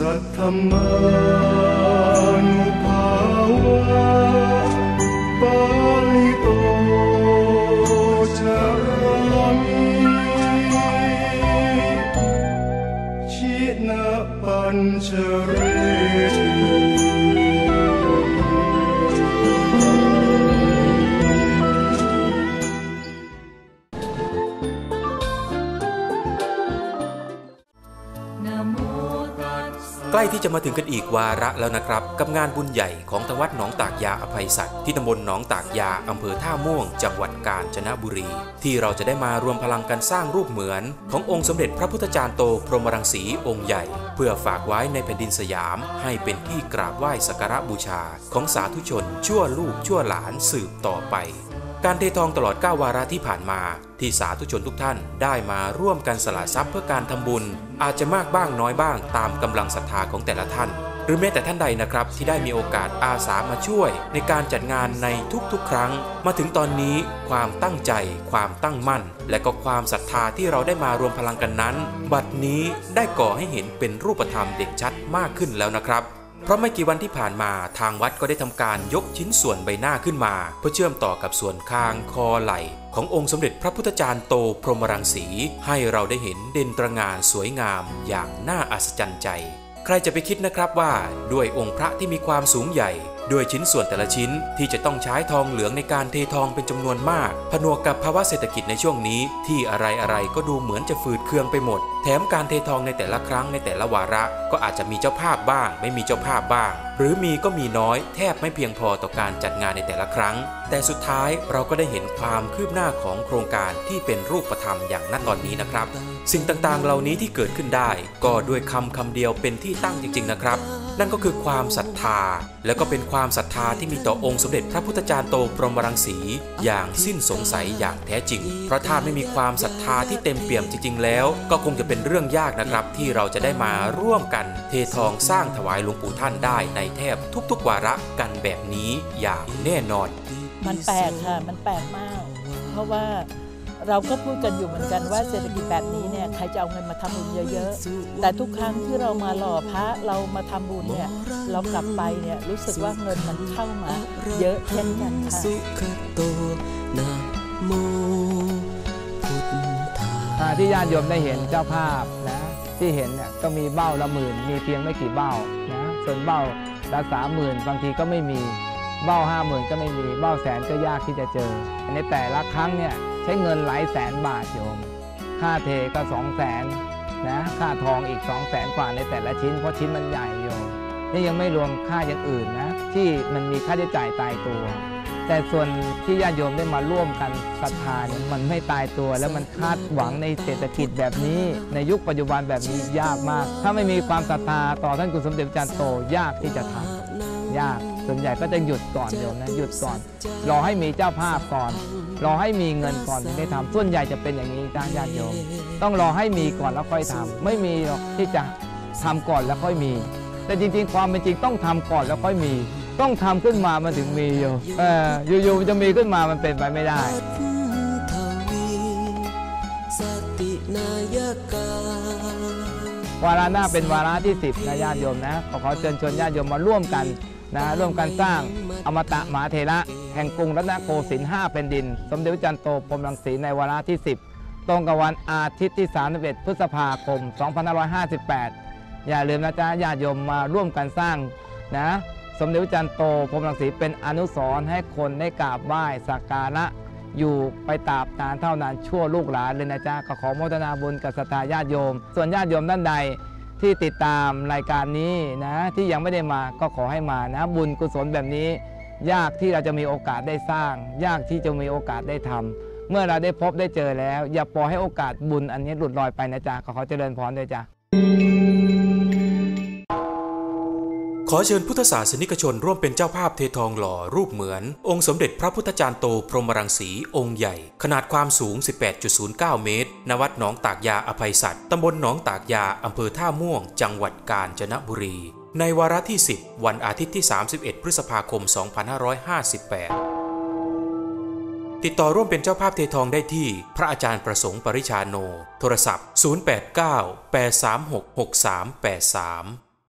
สั ใกล้ที่จะมาถึงกันอีกวาระแล้วนะครับ กับงานบุญใหญ่ของทวัดหนองตากยาอภัยสัตว์ที่ตำบลหนองตากยาอำเภอท่าม่วง จังหวัดกาญจนบุรี ที่เราจะได้มารวมพลังกันสร้างรูปเหมือน ขององค์สมเด็จพระพุทธจารย์โตพรหมรังสีองค์ใหญ่ เพื่อฝากไว้ในแผ่นดินสยาม ให้เป็นที่กราบไหว้สักการะบูชา ของสาธุชนชั่วลูกชั่วหลานสืบต่อไป การเททองตลอด 9 วาระที่ผ่านมา ที่สาธุชนทุกท่านได้มาร่วมกันสละทรัพย์เพื่อการทำบุญ อาจจะมากบ้างน้อยบ้างตามกำลังศรัทธาของแต่ละท่าน หรือแม้แต่ท่านใดนะครับ ที่ได้มีโอกาสอาสามาช่วย ในการจัดงานในทุกๆ ครั้ง มาถึงตอนนี้ความตั้งใจ ความตั้งมั่น และก็ความศรัทธาที่เราได้มารวมพลังกันนั้น บัดนี้ได้ก่อให้เห็นเป็นรูปธรรมเด่นชัดมากขึ้นแล้วนะครับ เพราะไม่กี่วันที่ผ่านมาทางวัดก็ได้ทำการยกชิ้นส่วนใบหน้าขึ้นมา เพื่อเชื่อมต่อกับส่วนคางคอไหล่ขององค์สมเด็จพระพุทธจารย์โตพรหมรังสี ให้เราได้เห็นเด่นตระงานสวยงามอย่างน่าอัศจรรย์ใจ ใครจะไปคิดนะครับว่าด้วยองค์พระที่มีความสูงใหญ่ ด้วยชิ้นส่วนแต่ละชิ้นที่จะต้องใช้ทองเหลืองในการเททองเป็นจำนวนมาก ผนวกกับภาวะเศรษฐกิจในช่วงนี้ ที่อะไรอะไรก็ดูเหมือนจะฝืดเคืองไปหมด แถมการเททองในแต่ละครั้งในแต่ละวาระ ก็อาจจะมีเจ้าภาพบ้าง ไม่มีเจ้าภาพบ้าง หรือมีก็มีน้อยแทบไม่เพียงพอต่อการจัดงานในแต่ละครั้ง แต่สุดท้ายเราก็ได้เห็นความคืบหน้าของโครงการที่เป็นรูปธรรมอย่างณตอนนี้นะครับ สิ่งต่างๆ เหล่านี้ที่เกิดขึ้นได้ ก็ด้วยคำคำเดียวเป็นที่ตั้งจริง ๆนะครับ นั่นก็คือความศรัทธา และก็เป็นความศรัทธาที่มีต่อองค์สมเด็จพระพุทธจารย์โตพรหมรังสี อย่างสิ้นสงสัยอย่างแท้จริง เพราะถ้าไม่มีความศรัทธาที่เต็มเปี่ยมจริงๆแล้ว ก็คงจะเป็นเรื่องยากนะครับ ที่เราจะได้มาร่วมกัน เททองสร้างถวายหลวงปู่ท่านได้ในแทบทุกๆ วาระกันแบบนี้อย่างแน่นอน มันแปลกค่ะ มันแปลกมาก เพราะว่า เราก็พูดกันอยู่เหมือนกันว่าเศรษฐกิจแบบนี้เนี่ยใครจะเอาเงินมาทำบุญเยอะๆ แต่ทุกครั้งที่เรามาหล่อพระเรามาทำบุญเนี่ยเรากลับไปเนี่ยรู้สึกว่าเงินมันเข้ามา เยอะเช่นกันค่ะที่ญาติโยมได้เห็นเจ้าภาพนะที่เห็นเนี่ยก็มีเบ้าละหมื่นมีเพียงไม่กี่เบ้านะส่วนเบ้าละสามหมื่นบางทีก็ไม่มีเบ้าห้าหมื่นก็ไม่มีเบ้าแสนก็ยากที่จะเจอในแต่ละครั้งเนี่ย ใช้เงินหลายแสนบาทโยม ค่าเทก็สองแสนนะค่าทองอีกสองแสนกว่าในแต่ละชิ้น เพราะชิ้นมันใหญ่โยมนี่ยังไม่รวมค่าอย่างอื่นนะ ที่มันมีค่าใช้จ่ายตายตัว แต่ส่วนที่ญาติโยมได้มาร่วมกันศรัทธาเนี่ยมันไม่ตายตัวแล้วมันคาดหวังในเศรษฐกิจแบบนี้ ในยุคปัจจุบันแบบนี้ยากมาก ถ้าไม่มีความศรัทธาต่อท่านกุณสมเด็จจันโตยากที่จะทำ ยาก ส่วนใหญ่ก็จะหยุดก่อนโยมนะหยุดก่อน รอให้มีเจ้าภาพก่อน รอให้มีเงินก่อนถึงได้ทำส่วนใหญ่จะเป็นอย่างนี้ท่านญาติโยม ต้องรอให้มีก่อนแล้วค่อยทำไม่มีหรอกที่จะทำก่อนแล้วค่อยมี แต่จริง ๆ ความเป็นจริงต้องทำก่อนแล้วค่อยมี ต้องทำขึ้นมามันถึงมีอยู่เอออยู่ๆมันจะมีขึ้นมามันเป็นไปไม่ได้ทวีสตินายกาวาระหน้าเป็นวาระที่ 10นะญาติโยมนะขอขอเชิญชวนญาติโยมมาร่วมกัน นะร่วมกันสร้างอมตะมหาเทระแห่งกรุงรัตนโกสินทร์5เป็นดิน สมเด็จพระจันทร์โตพรหมรังสีในวาระที่ 10 ตรงกับวันอาทิตย์ที่ 31 พฤษภาคม 2558 อย่าลืมนะจ๊ะญาติโยมมาร่วมกันสร้างนะสมเด็จพระจันทร์โตพรหมรังสีเป็นอนุสรณ์ให้คนได้กราบไหว้สักการะอยู่ไปตราบนานเท่านานชั่วลูกหลานเลยนะจ๊ะก็ขอโมทนาบุญกับศรัทธาญาติโยม ส่วนญาติโยมท่านใด ที่ติดตามรายการนี้นะที่ยังไม่ได้มาก็ขอให้มานะ บุญกุศลแบบนี้ ยากที่เราจะมีโอกาสได้สร้าง ยากที่จะมีโอกาสได้ทำเมื่อเราได้พบได้เจอแล้ว อย่าปล่อยให้โอกาสบุญอันนี้หลุดลอยไปนะจ๊ะขอขอเจริญพรด้วยจ้ะ ขอเชิญพุทธศาสนิกชนร่วมเป็นเจ้าภาพเททองหล่อรูปเหมือน องค์สมเด็จพระพุทธจารย์โตพรหมรังสีองค์ใหญ่ ขนาดความสูง 18.09 เมตร ณ วัดหนองตากยาอภัยสัตว์ตำบลหนองตากยาอำเภอท่าม่วง จังหวัดกาญจนบุรี ในวาระที่ 10 วันอาทิตย์ที่ 31 พฤษภาคม 2558ติดต่อร่วมเป็นเจ้าภาพเททองได้ที่ พระอาจารย์ประสงค์ปริชาโน โทรศัพท์ 089 836 6383